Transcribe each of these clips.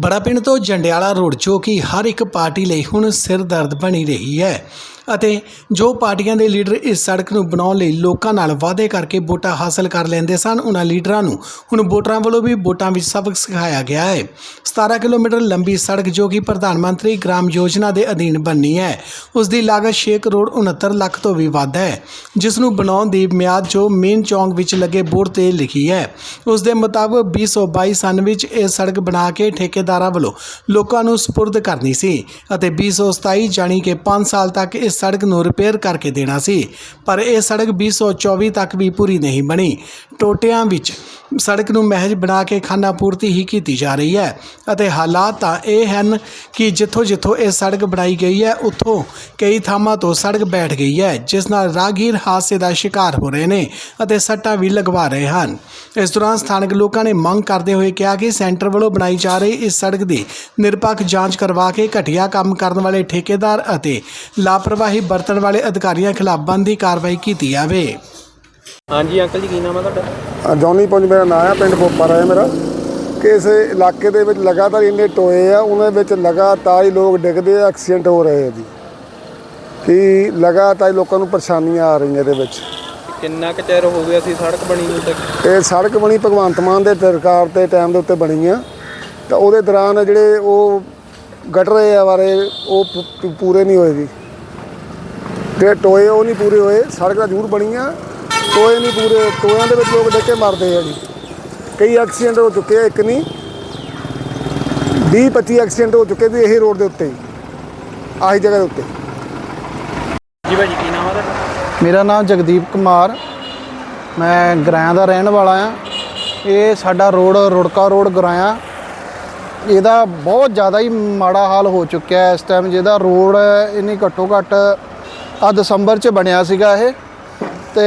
ਬੜਾ ਪਿੰਡ ਤੋਂ ਜੰਡਿਆਲਾ ਰੋਡ ਜੋ ਕਿ ਹਰ ਇੱਕ ਪਾਰਟੀ ਲਈ ਹੁਣ ਸਿਰ ਦਰਦ ਬਣੀ ਰਹੀ ਹੈ। ਅਤੇ ਜੋ ਪਾਰਟੀਆਂ ਦੇ ਲੀਡਰ ਇਸ ਸੜਕ ਨੂੰ ਬਣਾਉਣ ਲਈ ਲੋਕਾਂ ਨਾਲ ਵਾਅਦੇ ਕਰਕੇ ਵੋਟਾਂ ਹਾਸਲ ਕਰ ਲੈਂਦੇ ਸਨ, ਉਹਨਾਂ ਲੀਡਰਾਂ ਨੂੰ ਹੁਣ ਵੋਟਰਾਂ ਵੱਲੋਂ ਵੀ ਵੋਟਾਂ ਵਿੱਚ ਸਬਕ ਸਿਖਾਇਆ ਗਿਆ ਹੈ। 17 ਕਿਲੋਮੀਟਰ ਲੰਬੀ ਸੜਕ ਜੋ ਕਿ ਪ੍ਰਧਾਨ ਮੰਤਰੀ ਗ੍ਰਾਮ ਯੋਜਨਾ ਦੇ ਅਧੀਨ ਬਣਨੀ ਹੈ, ਉਸ ਦੀ ਲਾਗਤ 6 ਕਰੋੜ 69 ਲੱਖ ਤੋਂ ਵੀ ਵੱਧ ਹੈ, ਜਿਸ ਨੂੰ ਬਣਾਉਣ ਦੀ ਮਿਆਦ ਜੋ ਮੇਨ ਚੌਂਕ ਵਿੱਚ ਲੱਗੇ ਬੋਰਡ ਤੇ ਲਿਖੀ ਹੈ। ਉਸ ਦੇ ਮੁਤਾਬਕ 2022 ਸਨ ਵਿੱਚ ਇਹ ਸੜਕ ਬਣਾ ਕੇ ਠੇਕੇਦਾਰਾਂ ਵੱਲੋਂ ਲੋਕਾਂ ਨੂੰ ਸਪੁਰਦ ਕਰਨੀ ਸੀ ਅਤੇ 2027 ਜਾਣੀ ਕਿ 5 ਸਾਲ ਤੱਕ ਇਸ ਸੜਕ ਨੂੰ ਰਿਪੇਅਰ ਕਰਕੇ ਦੇਣਾ ਸੀ, ਪਰ ਇਹ ਸੜਕ 2024 ਤੱਕ ਵੀ ਪੂਰੀ ਨਹੀਂ ਬਣੀ। ਟੋਟਿਆਂ ਵਿੱਚ ਸੜਕ ਨੂੰ ਮਹਿਜ ਬਣਾ ਕੇ ਖਾਨਾ ਪੂਰਤੀ ਹੀ ਕੀਤੀ ਜਾ ਰਹੀ ਹੈ ਅਤੇ ਹਾਲਾਤ ਤਾਂ ਇਹ ਹਨ ਕਿ ਜਿੱਥੋਂ ਜਿੱਥੋਂ ਇਹ ਸੜਕ ਬਣਾਈ ਗਈ ਹੈ, ਉੱਥੋਂ ਕਈ ਥਾਵਾਂ ਤੋਂ ਸੜਕ ਬੈਠ ਗਈ ਹੈ, ਜਿਸ ਨਾਲ ਰਾਹਗੀਰ ਹਾਦਸੇ ਦਾ ਸ਼ਿਕਾਰ ਹੋ ਰਹੇ ਨੇ ਅਤੇ ਸੱਟਾਂ ਵੀ ਲਗਵਾ ਰਹੇ ਹਨ। ਇਸ ਦੌਰਾਨ ਸਥਾਨਕ ਲੋਕਾਂ ਨੇ ਮੰਗ ਕਰਦੇ ਹੋਏ ਕਿਹਾ ਕਿ ਸੈਂਟਰ ਵੱਲੋਂ ਬਣਾਈ ਜਾ ਰਹੀ ਇਸ ਸੜਕ ਦੀ ਨਿਰਪੱਖ ਜਾਂਚ ਕਰਵਾ ਕੇ ਘਟੀਆ ਕੰਮ ਕਰਨ ਵਾਲੇ ਠੇਕੇਦਾਰ ਅਤੇ ਲਾਪਰਵਾਹੀ ਵਰਤਣ ਵਾਲੇ ਅਧਿਕਾਰੀਆਂ ਖਿਲਾਫ ਬਣਦੀ ਕਾਰਵਾਈ ਕੀਤੀ ਜਾਵੇ। ਹਾਂਜੀ ਅੰਕਲ ਜੀ ਕੀ ਨਾਮ ਆ ਤੁਹਾਡਾ? ਅ, ਜੌਨੀ ਪੁੰਜ ਮੇਰਾ ਨਾਂ ਆ ਪਿੰਡ ਪੋਪਰ ਹੈ ਮੇਰਾ। ਕਿ ਇਸ ਇਲਾਕੇ ਦੇ ਵਿੱਚ ਲਗਾਤਾਰ ਇੰਨੇ ਟੋਏ ਆ ਉਹਨਾਂ ਵਿੱਚ ਲਗਾਤਾਰ ਹੀ ਲੋਕ ਡਿੱਗਦੇ ਆ ਐਕਸੀਡੈਂਟ ਹੋ ਰਹੇ ਆ ਜੀ। ਕਿ ਲਗਾਤਾਰ ਹੀ ਲੋਕਾਂ ਨੂੰ ਪਰੇਸ਼ਾਨੀਆਂ ਆ ਰਹੀਆਂ ਇਹਦੇ ਵਿੱਚ। ਕਿੰਨਾ ਕੁ ਚਿਰ ਹੋ ਗਿਆ ਸੀ ਸੜਕ ਬਣੀ ਨੂੰ ਤੱਕ? ਇਹ ਸੜਕ ਬਣੀ ਭਗਵੰਤ ਮਾਨ ਦੇ ਸਰਕਾਰ ਦੇ ਟਾਈਮ ਦੇ ਉੱਤੇ ਬਣੀ ਆ। ਤਾਂ ਉਹਦੇ ਦੌਰਾਨ ਜਿਹੜੇ ਉਹ ਗਟਰੇ ਆ ਬਾਰੇ ਉਹ ਪੂ- ਪੂ- ਪੂਰੇ ਨਹੀਂ ਹੋਏ ਜੀ। ਜਿਹੜੇ ਟੋਏ ਉਹ ਨਹੀਂ ਪੂਰੇ ਹੋਏ ਸੜਕ ਤਾਂ ਜ਼ਰੂਰ ਬਣੀ ਆ। ਟੋਏ ਨਹੀਂ ਪੂਰੇ ਟੋਇਆਂ ਦੇ ਵਿੱਚ ਲੋਕ ਡਿੱਗ ਕੇ ਮਰਦੇ ਆ ਜੀ। ਕਈ ਐਕਸੀਡੈਂਟ ਹੋ ਚੁੱਕੇ ਆ ਇੱਕ ਨਹੀਂ 20 25 ਐਕਸੀਡੈਂਟ ਹੋ ਚੁੱਕੇ ਵੀ ਇਹੀ ਰੋਡ ਦੇ ਉੱਤੇ ਹੀ ਆਹੀ ਜਗ੍ਹਾ ਦੇ ਉੱਤੇ। ਜੀ ਭਾਜੀ ਕੀ ਨਾਮ ਤੁਹਾਡਾ? ਮੇਰਾ ਨਾਮ ਜਗਦੀਪ ਕੁਮਾਰ ਮੈਂ ਗਰਾਇਆ ਦਾ ਰਹਿਣ ਵਾਲਾ ਆ। ਇਹ ਸਾਡਾ ਰੋਡ ਰੁੜਕਾ ਰੋਡ ਗਰਾਇਆ। ਇਹਦਾ ਬਹੁਤ ਜ਼ਿਆਦਾ ਹੀ ਮਾੜਾ ਹਾਲ ਹੋ ਚੁੱਕਿਆ ਹੈ ਇਸ ਟਾਈਮ ਜਿਹਦਾ ਰੋਡ ਇਹਨੇ ਘੱਟੋ ਘੱਟ ਆ ਦਸੰਬਰ 'ਚ ਬਣਿਆ ਸੀਗਾ ਇਹ। ਤੇ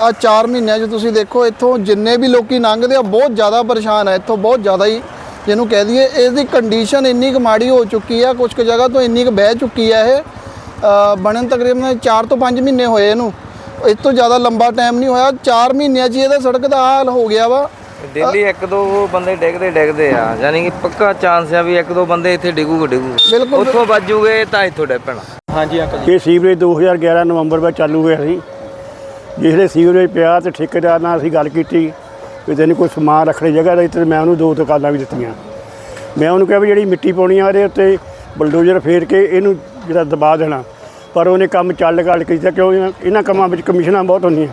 ਆ 4 ਮਹੀਨਿਆਂ 'ਚ ਤੁਸੀਂ ਦੇਖੋ ਇੱਥੋਂ ਜਿੰਨੇ ਵੀ ਲੋਕੀ ਲੰਘਦੇ ਆ ਬਹੁਤ ਜ਼ਿਆਦਾ ਪਰੇਸ਼ਾਨ ਆ। ਇੱਥੋਂ ਬਹੁਤ ਜ਼ਿਆਦਾ ਹੀ ਜਿਹਨੂੰ ਕਹਿ ਦਈਏ ਇਸ ਦੀ ਕੰਡੀਸ਼ਨ ਇੰਨੀ ਕੁ ਮਾੜੀ ਹੋ ਚੁੱਕੀ ਆ ਕੁਝ ਕੁ ਜਗ੍ਹਾ ਤੋਂ ਇੰਨੀ ਕੁ ਬਹਿ ਚੁੱਕੀ ਆ ਇਹ। ਬਣਨ ਤਕਰੀਬਨ 4 ਤੋਂ 5 ਮਹੀਨੇ ਹੋਏ ਇਹਨੂੰ। ਇਸ ਤੋਂ ਜ਼ਿਆਦਾ ਲੰਬਾ ਟਾਈਮ ਨਹੀਂ ਹੋਇਆ। 4 ਮਹੀਨਿਆਂ 'ਚ ਹੀ ਇਹਦਾ ਸੜਕ ਦਾ ਹਾਲ ਹੋ ਗਿਆ ਵਾ। ਡੇਲੀ ਇੱਕ ਦੋ ਬੰਦੇ ਡਿੱਗਦੇ ਡਿੱਗਦੇ ਆ। ਯਾਨੀ ਕਿ ਪੱਕਾ ਚਾਂਸ ਆ ਵੀ ਇੱਕ ਦੋ ਬੰਦੇ ਇੱਥੇ ਡਿੱਗੂਗੇ ਡਿੱਗੂ। ਬਿਲਕੁਲ ਉੱਥੋਂ ਵੱਜੂਗੇ ਤਾਂ ਇੱਥੋਂ ਡਿੱਪਣਾ ਹਾਂਜੀ ਅੰਕਲ ਜੀ। ਇਹ ਸੀਵਰੇਜ 2011 ਨਵੰਬਰ ਵਿੱਚ ਚਾਲੂ ਹੋਇਆ ਸੀ। ਜਿਸਲੇ ਸੀਵਰੇਜ ਪਿਆ ਤੇ ਠੇਕੇਦਾਰ ਨਾਲ ਅਸੀਂ ਗੱਲ ਕੀਤੀ ਵੀ ਤੈਨੂੰ ਕੋਈ ਸਮਾਨ ਰੱਖਣੇ ਜਗ੍ਹਾ ਦੇ ਤੇ ਮੈਂ ਉਹਨੂੰ ਦੋ ਦੁਕਾਨਾਂ ਵੀ ਦਿੱਤੀਆਂ। ਮੈਂ ਉਹਨੂੰ ਕਿਹਾ ਵੀ ਜਿਹੜੀ ਮਿੱਟੀ ਪਾਉਣੀ ਆ ਇਹਦੇ ਉੱਤੇ ਬਲਡੋਜ਼ਰ ਫੇਰ ਕੇ ਇਹਨੂੰ ਜਿਹੜਾ ਦਬਾ ਦੇਣਾ। ਪਰ ਉਹਨੇ ਕੰਮ ਚੱਲ ਗੱਲ ਕੀਤਾ ਕਿਉਂ? ਇਹਨਾਂ- ਕੰਮਾਂ ਵਿੱਚ ਕਮਿਸ਼ਨਾਂ ਬਹੁਤ ਹੁੰਦੀਆਂ।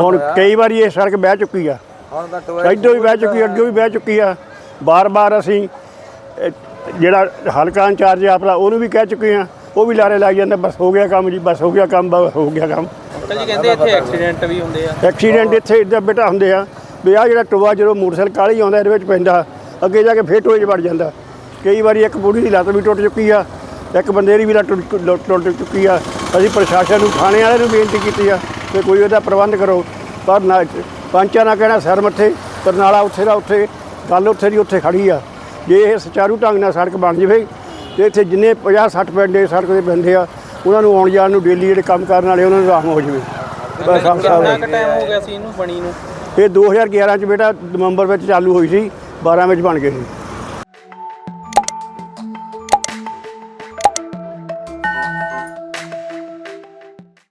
ਹੁਣ ਕਈ ਵਾਰੀ ਇਹ ਸੜਕ ਬਹਿ ਚੁੱਕੀ ਆ। ਇੱਧਰੋਂ ਵੀ ਬਹਿ ਚੁੱਕੀ ਅੱਗੇ ਵੀ ਬਹਿ ਚੁੱਕੀ ਆ। ਬਾਰ-ਬਾਰ ਅਸੀਂ ਜਿਹੜਾ ਹਲਕਾ ਇੰਚਾਰਜ ਆਪਣਾ ਉਹਨੂੰ ਵੀ ਕਹਿ ਚੁੱਕੇ ਆ ਉਹ ਵੀ ਲਾਰੇ ਲਾਈ ਜਾਂਦਾ ਬਸ ਹੋ ਗਿਆ ਕੰਮ ਜੀ ਬਸ ਹੋ ਗਿਆ ਕੰਮ ਬਸ ਹੋ ਗਿਆ ਕੰਮ। ਅੰਕਲ ਜੀ ਕਹਿੰਦੇ ਇੱਥੇ ਐਕਸੀਡੈਂਟ ਵੀ ਹੁੰਦੇ ਆ। ਐਕਸੀਡੈਂਟ ਇੱਥੇ ਇੱਦਾਂ ਬੇਟਾ ਹੁੰਦੇ ਆ ਵੀ ਆ ਜਿਹੜਾ ਟੋਆ ਜਦੋਂ ਮੋਟਰਸਾਈਕਲ ਕਾਲੀ ਆਉਂਦਾ ਇਹਦੇ ਵਿੱਚ ਪੈਂਦਾ ਅੱਗੇ ਜਾ ਕੇ ਫੇਰ ਟੋਏ 'ਚ ਵੜ ਜਾਂਦਾ। ਕਈ ਵਾਰੀ ਇੱਕ ਬੁੜੀ ਦੀ ਲੱਤ ਵੀ ਟੁੱਟ ਚੁੱਕੀ ਆ ਇੱਕ ਬੰਦੇ ਦੀ ਵੀ ਲੱਤ ਟੁੱਟ ਚੁੱਕੀ ਆ। ਅਸੀਂ ਪ੍ਰਸ਼ਾਸਨ ਨੂੰ ਥਾਣੇ ਵਾਲਿਆਂ ਨੂੰ ਬੇਨਤੀ ਕੀਤੀ ਆ ਕਿ ਕੋਈ ਉਹਦਾ ਪ੍ਰਬੰਧ ਕਰੋ। ਪਰ ਨਾ ਪੰਚਾਂ ਨਾਲ ਕਹਿਣਾ ਸਿਰ ਮੱਥੇ ਪਰ ਨਾਲਾ ਉੱਥੇ ਦਾ ਉੱਥੇ ਗੱਲ ਉੱਥੇ ਦੀ ਉੱਥੇ ਖੜੀ ਆ। ਜੇ ਇਹ ਸੁਚਾਰੂ ਢੰਗ ਨਾਲ ਸੜਕ ਬਣ ਜਾਵੇ ਤੇ ਇੱਥੇ ਜਿੰਨੇ 50 60 ਪਿੰਡ ਸੜਕ ਦੇ ਬੰਦੇ ਆ ਉਹਨਾਂ ਨੂੰ ਆਉਣ ਜਾਣ ਨੂੰ ਡੇਲੀ ਜਿਹੜੇ ਕੰਮ ਕਰਨ ਵਾਲੇ ਉਹਨਾਂ ਨੂੰ ਆਰਾਮ ਹੋ ਜਾਵੇ। ਬਸ ਸਭ ਕਿੰਨਾ ਕੁ ਟਾਈਮ ਹੋ ਗਿਆ ਸੀ ਇਹਨੂੰ ਬਣੀ ਨੂੰ? ਇਹ 2011 ਚ ਬੇਟਾ ਨਵੰਬਰ ਵਿੱਚ ਚਾਲੂ ਹੋਈ ਸੀ 12 ਵਿੱਚ ਬਣ ਗਏ ਸੀ।